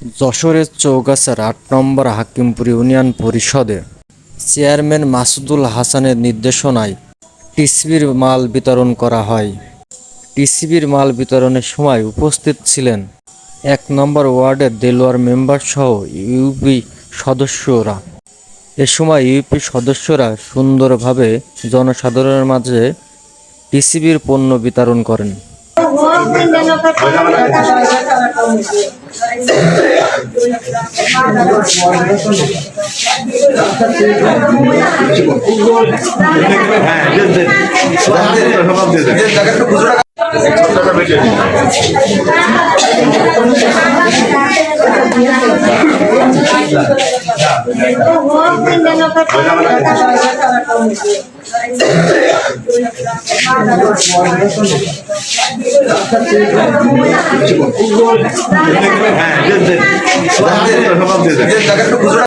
যশোরের চৌগাছার আট নম্বর হাকিমপুর ইউনিয়ন পরিষদে চেয়ারম্যান মাসুদুল হাসানের নির্দেশনায় টিসিবির মাল বিতরণ করা হয়। টিসিবির মাল বিতরণের সময় উপস্থিত ছিলেন এক নম্বর ওয়ার্ডের দেলোয়ার মেম্বার সহ ইউপি সদস্যরা। এ সময় ইউপি সদস্যরা সুন্দরভাবে জনসাধারণের মাঝে টিসিবির পণ্য বিতরণ করেন। হ্যাঁ হ্যাঁ